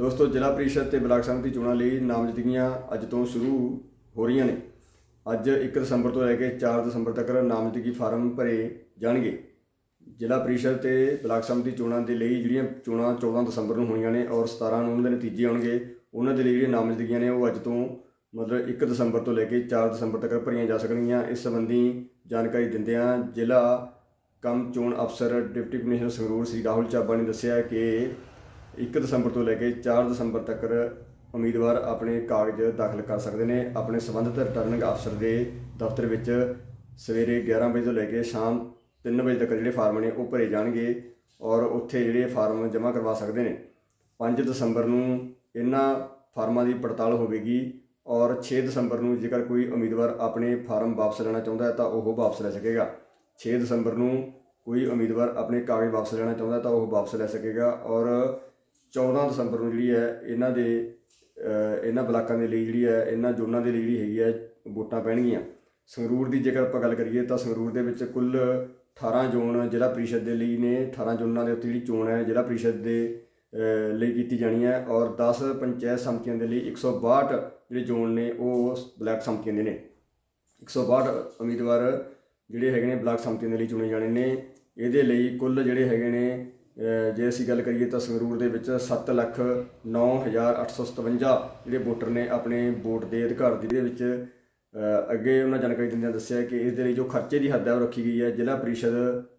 ਦੋਸਤੋ, ਜ਼ਿਲ੍ਹਾ ਪ੍ਰੀਸ਼ਦ ਤੇ ਬਲਾਕ ਸੰਮਤੀ ਚੋਣਾਂ ਲਈ ਨਾਮਜ਼ਦਗੀਆਂ ਅੱਜ ਤੋਂ ਸ਼ੁਰੂ ਹੋ ਰਹੀਆਂ ਨੇ। ਅੱਜ 1 ਦਸੰਬਰ ਤੋਂ ਲੈ ਕੇ 4 ਦਸੰਬਰ ਤੱਕ ਨਾਮਜ਼ਦਗੀ ਫਾਰਮ ਭਰੇ ਜਾਣਗੇ। ਜ਼ਿਲ੍ਹਾ ਪ੍ਰੀਸ਼ਦ ਤੇ ਬਲਾਕ ਸੰਮਤੀ ਚੋਣਾਂ ਦੇ ਲਈ ਜਿਹੜੀਆਂ ਚੋਣਾਂ 14 ਦਸੰਬਰ ਨੂੰ ਹੋਣੀਆਂ ਨੇ ਔਰ 17 ਨੂੰ ਉਹਨਾਂ ਦੇ ਨਤੀਜੇ ਆਉਣਗੇ, ਉਹਨਾਂ ਦੇ ਲਈ ਜਿਹੜੀਆਂ ਨਾਮਜ਼ਦਗੀਆਂ ਨੇ ਉਹ ਅੱਜ ਤੋਂ ਮਤਲਬ 1 ਦਸੰਬਰ ਤੋਂ ਲੈ ਕੇ 4 ਦਸੰਬਰ ਤੱਕ ਭਰੀਆਂ ਜਾ ਸਕਣਗੀਆਂ। ਇਸ ਸੰਬੰਧੀ ਜਾਣਕਾਰੀ ਦਿੰਦਿਆਂ ਜ਼ਿਲ੍ਹਾ ਕੰਮ ਚੋਣ ਅਫਸਰ ਡਿਪਟੀ ਕਮਿਸ਼ਨਰ ਸੰਗਰੂਰ ਸ੍ਰੀ ਰਾਹੁਲ ਚਾਬਾ ਨੇ ਦੱਸਿਆ ਕਿ 1 ਦਸੰਬਰ ਤੋਂ ਲੈ ਕੇ 4 ਦਸੰਬਰ ਤੱਕ ਉਮੀਦਵਾਰ ਆਪਣੇ ਕਾਗਜ਼ ਦਾਖਲ ਕਰ ਸਕਦੇ ਨੇ। ਆਪਣੇ ਸੰਬੰਧਿਤ ਰਿਟਰਨਿੰਗ ਅਫਸਰ ਦੇ ਦਫ਼ਤਰ ਵਿੱਚ ਸਵੇਰੇ 11 ਵਜੇ ਤੋਂ ਲੈ ਕੇ ਸ਼ਾਮ 3 ਵਜੇ ਤੱਕ ਜਿਹੜੇ ਫਾਰਮ ਨੇ ਉਹ ਭਰੇ ਜਾਣਗੇ ਔਰ ਉੱਥੇ ਜਿਹੜੇ ਫਾਰਮ ਜਮ੍ਹਾਂ ਕਰਵਾ ਸਕਦੇ ਨੇ। 5 ਦਸੰਬਰ ਨੂੰ ਇਹਨਾਂ ਫਾਰਮਾਂ ਦੀ ਪੜਤਾਲ ਹੋਵੇਗੀ ਔਰ 6 ਦਸੰਬਰ ਨੂੰ ਜੇਕਰ ਕੋਈ ਉਮੀਦਵਾਰ ਆਪਣੇ ਫਾਰਮ ਵਾਪਸ ਲੈਣਾ ਚਾਹੁੰਦਾ ਹੈ ਤਾਂ ਉਹ ਵਾਪਸ ਲੈ ਸਕੇਗਾ। 6 ਦਸੰਬਰ ਨੂੰ ਕੋਈ ਉਮੀਦਵਾਰ ਆਪਣੇ ਕਾਗਜ਼ ਵਾਪਸ ਲੈਣਾ ਚਾਹੁੰਦਾ ਤਾਂ ਉਹ ਵਾਪਸ ਲੈ ਸਕੇਗਾ ਔਰ 14 ਦਸੰਬਰ ਨੂੰ ਜਿਹੜੀ ਹੈ, ਇਹਨਾਂ ਦੇ ਇਹਨਾਂ ਬਲਾਕਾਂ ਦੇ ਲਈ ਜਿਹੜੀ ਹੈ, ਇਹਨਾਂ ਜ਼ੋਨਾਂ ਦੇ ਲਈ ਜਿਹੜੀ ਹੈਗੀ ਹੈ, ਵੋਟਾਂ ਪੈਣਗੀਆਂ। ਸੰਗਰੂਰ ਦੀ ਜੇਕਰ ਆਪਾਂ ਗੱਲ ਕਰੀਏ ਤਾਂ ਸੰਗਰੂਰ ਦੇ ਵਿੱਚ ਕੁੱਲ 18 ਜ਼ੋਨ ਜ਼ਿਲ੍ਹਾ ਪ੍ਰੀਸ਼ਦ ਦੇ ਲਈ ਨੇ 18 ਜ਼ੋਨਾਂ ਦੇ ਉੱਤੇ ਜਿਹੜੀ ਚੋਣ ਹੈ, ਜ਼ਿਲ੍ਹਾ ਪ੍ਰੀਸ਼ਦ ਦੇ ਲਈ ਕੀਤੀ ਜਾਣੀ ਹੈ ਔਰ 10 ਪੰਚਾਇਤ ਸਮਤੀਆਂ ਦੇ ਲਈ 162 ਜਿਹੜੇ ਜ਼ੋਨ ਨੇ, ਉਹ ਬਲਾਕ ਸਮਤੀਆਂ ਦੇ ਨੇ। 162 ਉਮੀਦਵਾਰ ਜਿਹੜੇ ਹੈਗੇ ਨੇ ਬਲਾਕ ਸਮਤੀਆਂ ਦੇ ਲਈ ਚੁਣੇ ਜਾਣੇ ਨੇ। ਇਹਦੇ ਲਈ ਕੁੱਲ ਜਿਹੜੇ ਹੈਗੇ ਨੇ ਜੇ ਅਸੀਂ ਗੱਲ ਕਰੀਏ ਤਾਂ ਸੰਗਰੂਰ ਦੇ ਵਿੱਚ 7 ਲੱਖ 9857 ਜਿਹੜੇ ਵੋਟਰ ਨੇ ਆਪਣੇ ਵੋਟ ਦੇ ਅਧਿਕਾਰ ਦੀ ਦੇ ਵਿੱਚ ਅੱਗੇ ਉਹਨਾਂ ਜਾਣਕਾਰੀ ਦਿੰਦਿਆਂ ਦੱਸਿਆ ਕਿ ਇਸ ਦੇ ਲਈ ਜੋ ਖਰਚੇ ਦੀ ਹੱਦ ਹੈ ਉਹ ਰੱਖੀ ਗਈ ਹੈ। ਜ਼ਿਲ੍ਹਾ ਪ੍ਰੀਸ਼ਦ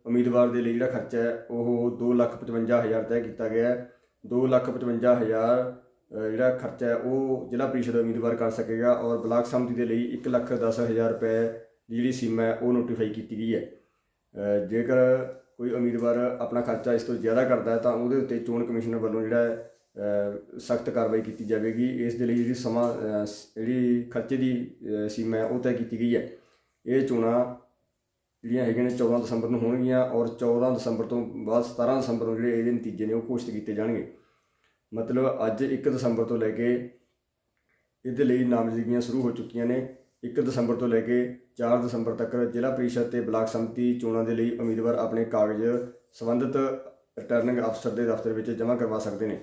ਉਮੀਦਵਾਰ ਦੇ ਲਈ ਜਿਹੜਾ ਖਰਚਾ ਹੈ, ਉਹ 255000 ਤੈਅ ਕੀਤਾ ਗਿਆ ਹੈ। 255000 ਜਿਹੜਾ ਖਰਚਾ ਹੈ, ਉਹ ਜ਼ਿਲ੍ਹਾ ਪ੍ਰੀਸ਼ਦ ਉਮੀਦਵਾਰ ਕਰ ਸਕੇਗਾ ਔਰ ਬਲਾਕ ਸੰਮਤੀ ਦੇ ਲਈ 110000 ਰੁਪਏ ਦੀ ਜਿਹੜੀ ਸੀਮਾ ਹੈ, ਉਹ ਨੋਟੀਫਾਈ ਕੀਤੀ ਗਈ ਹੈ। ਜੇਕਰ ਕੋਈ ਉਮੀਦਵਾਰ ਆਪਣਾ ਖਰਚਾ ਇਸ ਤੋਂ ਜ਼ਿਆਦਾ ਕਰਦਾ ਹੈ ਤਾਂ ਉਹਦੇ ਉੱਤੇ ਚੋਣ ਕਮਿਸ਼ਨਰ ਵੱਲੋਂ ਜਿਹੜਾ ਸਖਤ ਕਾਰਵਾਈ ਕੀਤੀ ਜਾਵੇਗੀ। ਇਸ ਦੇ ਲਈ ਜਿਹੜੀ ਸਮਾਂ ਜਿਹੜੀ ਖਰਚੇ ਦੀ ਸੀਮਾ ਹੈ ਉਹ ਤੈਅ ਕੀਤੀ ਗਈ ਹੈ। ਇਹ ਚੋਣਾਂ ਜਿਹੜੀਆਂ ਹੈਗੀਆਂ ਨੇ 14 ਦਸੰਬਰ ਨੂੰ ਹੋਣਗੀਆਂ ਔਰ 14 ਦਸੰਬਰ ਤੋਂ ਬਾਅਦ 17 ਦਸੰਬਰ ਨੂੰ ਜਿਹੜੇ ਇਹਦੇ ਨਤੀਜੇ ਨੇ ਉਹ ਘੋਸ਼ਿਤ ਕੀਤੇ ਜਾਣਗੇ। ਮਤਲਬ ਅੱਜ 1 ਦਸੰਬਰ ਤੋਂ ਲੈ ਕੇ ਇਹਦੇ ਲਈ ਨਾਮਜ਼ਦਗੀਆਂ ਸ਼ੁਰੂ ਹੋ ਚੁੱਕੀਆਂ ਨੇ। 1 ਦਸੰਬਰ ਤੋਂ ਲੈ ਕੇ 4 ਦਸੰਬਰ ਤੱਕ ਜ਼ਿਲ੍ਹਾ ਪ੍ਰੀਸ਼ਦ ਤੇ ਬਲਾਕ ਸੰਮਤੀ ਚੋਣਾਂ ਦੇ ਲਈ ਉਮੀਦਵਾਰ ਆਪਣੇ ਕਾਗਜ਼ ਸੰਬੰਧਿਤ ਰਿਟਰਨਿੰਗ ਅਫਸਰ ਦੇ ਦਫ਼ਤਰ ਵਿੱਚ ਜਮ੍ਹਾਂ ਕਰਵਾ ਸਕਦੇ ਨੇ।